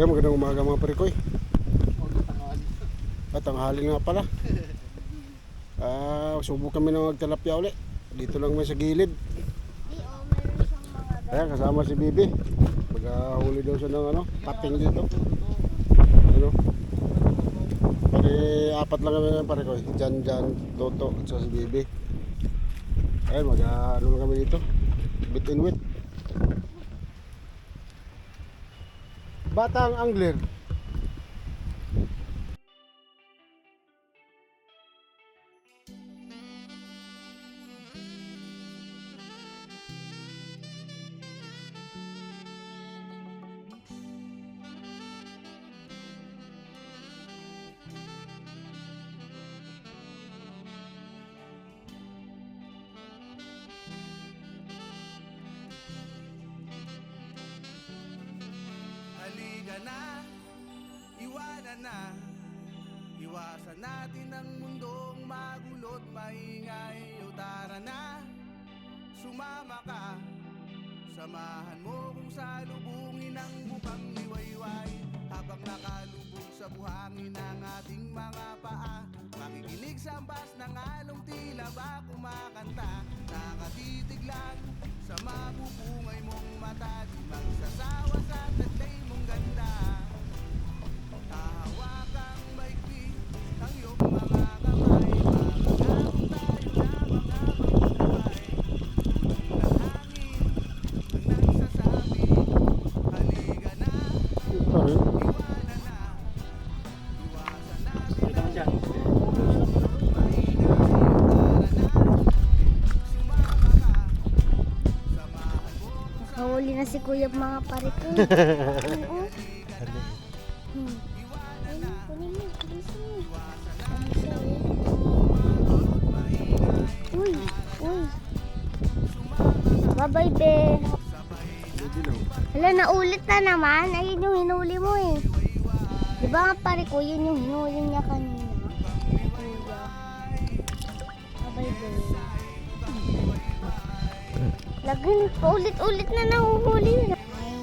Kaya magandang umaga mga parikoy. At tanghali nga pala. Ah, subo kami ng magtalapya uli. Dito lang may sa gilid. Ayan, kasama si Bibi. Magahuli daw siya ng ano, pating dito. Ano? Pati apat lang kami ng parikoy. Jan, Jan, Toto, at si Bibi. Ayan, mag ano lang kami dito. Bit and wit. Batang angler. Halika na, iwanan na. Iwasan natin ang mundong magulot maingay. O tara na, sumama ka. Samahan mo kung salubungin ang bukang liwayway. Habang nakalubog sa buhangin ang ating mga paa Makikinig sa ambas ng along tila ba kumakanta. Nakatitig lang sa mabubungay mong mata Di magsasawa sa Nakahuli na si Kuya mga pare ko. Oo. Hmm. Ayun, kunin mo, bilisan mo. Siya? Uy, uy. Bye-bye, be. Bibi lang. Hala, naulit na naman. Ayun yung hinuli mo eh. Di ba nga pare ko, yun yung hinuli niya kanina. Lagin, paulit-ulit na nahuhuli. Ay,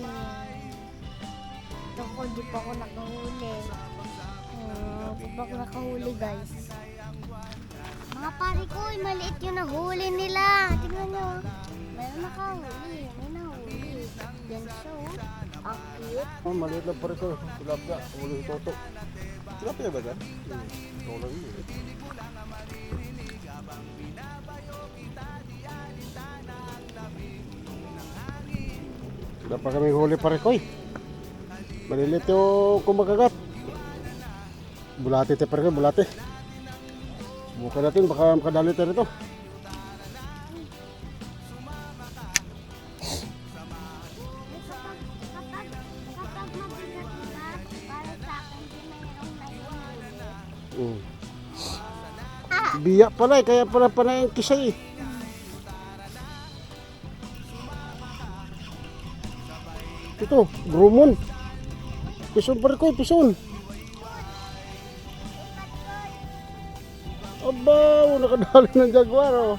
ito ko, di pa ako nakahuli. Uh, di pa ako nakahuli, guys. Mga pare ko, eh, maliit yung nahuli nila. Tingnan nyo. Meron nakahuli. May nahuli. Yan siya, oh. Ang cute. Oh, maliit lang pare ko. Tilapia, yung Toto. Tilapia ba yan? Hmm. Ito lang yun. Wala pa kami huli pare ko eh. Malilit yung kumagagat. Bulate te pare ko, bulate. Subukan natin, baka makadali tayo rito. Mm. Biya pala eh, kaya pala pala yung kisay eh. Ito, grumon. Pison pa rin ko, pison. Aba, nakadali ng jaguar oh.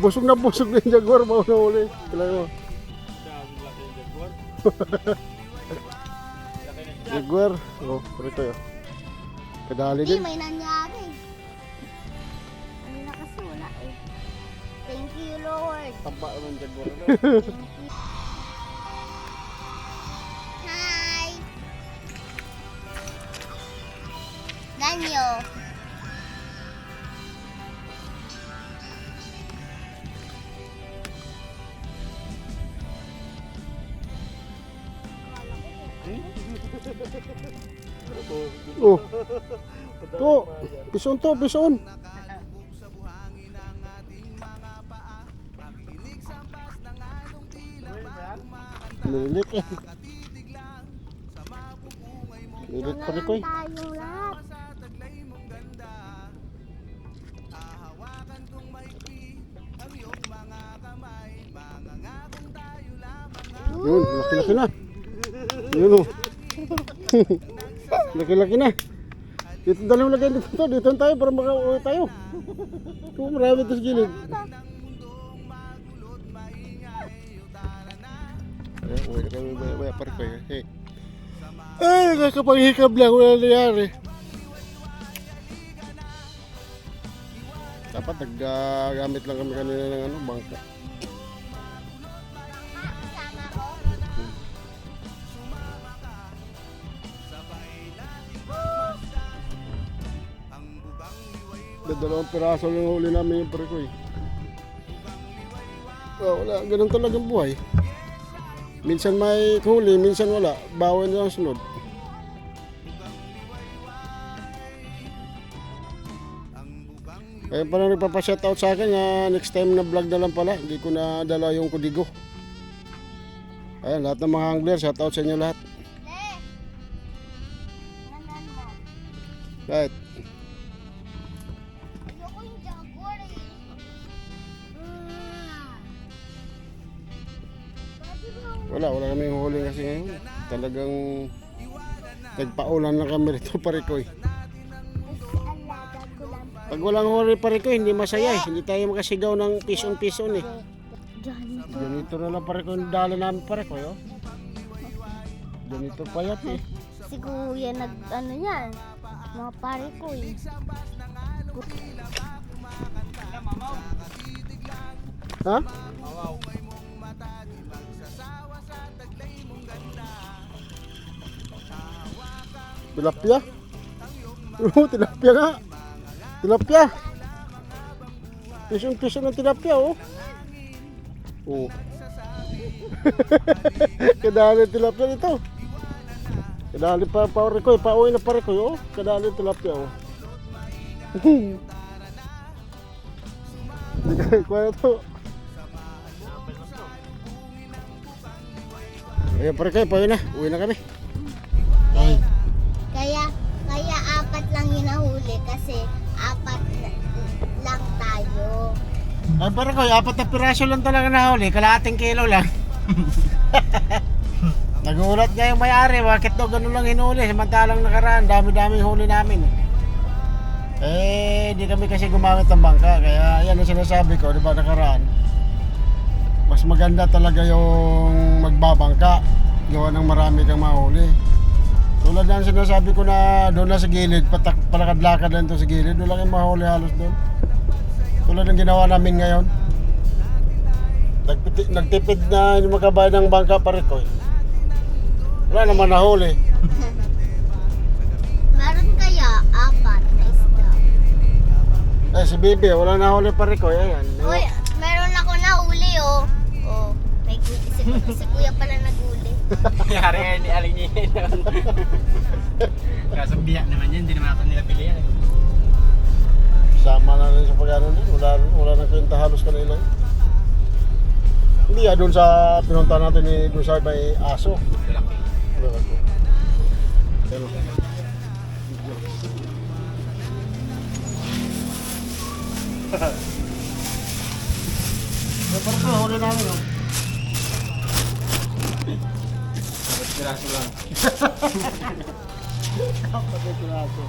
Busog na busog na yung jaguar, bago na uli. Kailangan mo. jaguar, oh, parito yun. Kadali Di, din. may nangyari. Ano na kasi wala eh. Thank you, Lord. Taba ng jaguar. Thank you. Danyo. Oh. To, pison to, pison. Lilit eh. Lilit pa rin ko eh. Yun, laki-laki na. Yun oh. laki-laki na. Dito dalang lagay dito to. Dito tayo para makauwi tayo. Kung marami ito sa gilid. Eh, uwi na kami maya pa rin eh. Hey. Ay, nakapanghikab lang. Wala nangyari. Dapat naggamit lang kami kanina ng ano, bangka. Na dalawang piraso lang huli namin yung parikoy. Oh, wala, ganun talagang buhay. Minsan may huli, minsan wala. Bawal na ang sunod. Kaya pala nagpapa-shoutout sa akin na next time na vlog na lang pala. Hindi ko na dala yung kudigo. Ayan, lahat ng mga angler, shoutout sa inyo lahat. Right. Wala, wala kami huli kasi ngayon. Talagang nagpaulan na kami rito parikoy. Lang. Pag walang huli parikoy, hindi masaya eh. Hindi tayo makasigaw ng pison-pison eh. Ganito na lang parikoy dala namin parikoy oh. Ganito payat eh. Si kuya nag ano yan. Mga pare ko eh. Tilapia? Oo, tilapia nga. Tilapia. Pisong-piso ng tilapia, oh. Oo. Kadali tilapia nito. Kadali pa pa rekoy, pauwi na pa rekoy, oh. Kadali tilapia, oh. Kuha to. Ayan pare kayo, pauwi na. Uwi na kami. Ay pare ko, apat na piraso lang talaga nahuli, kalahating kilo lang. Nagulat nga yung may-ari, bakit daw ganun lang hinuli, samantalang nakaraan, dami-daming huli namin. Eh, di kami kasi gumamit ng bangka, kaya yan ang sinasabi ko, di ba nakaraan. Mas maganda talaga yung magbabangka, gawa ng marami kang mahuli. Tulad ng sinasabi ko na doon na sa gilid, patak, palakad-lakad lang to sa gilid, doon lang yung mahuli halos doon. Tulad ng ginawa namin ngayon. Nagtipid, nagtipid na yung magkabayad ng bangka pare ko. eh. Wala naman nahuli. Meron kaya apat na isda. Eh si Bibi, wala nahuli pare ko. Ayan. Uy, meron ako nahuli oh. Oh, may si, si kuya pala naguli. Yari ni Aling. Kaso biyak naman yun, hindi naman ako nila bili yan. eh. Sama na rin sa pag-ano din. Wala, wala nang kwenta halos kanila. Hindi ah, doon sa pinunta natin ni doon sa may aso. Eh, pare ko, huli namin oh. Piraso lang. Na ako.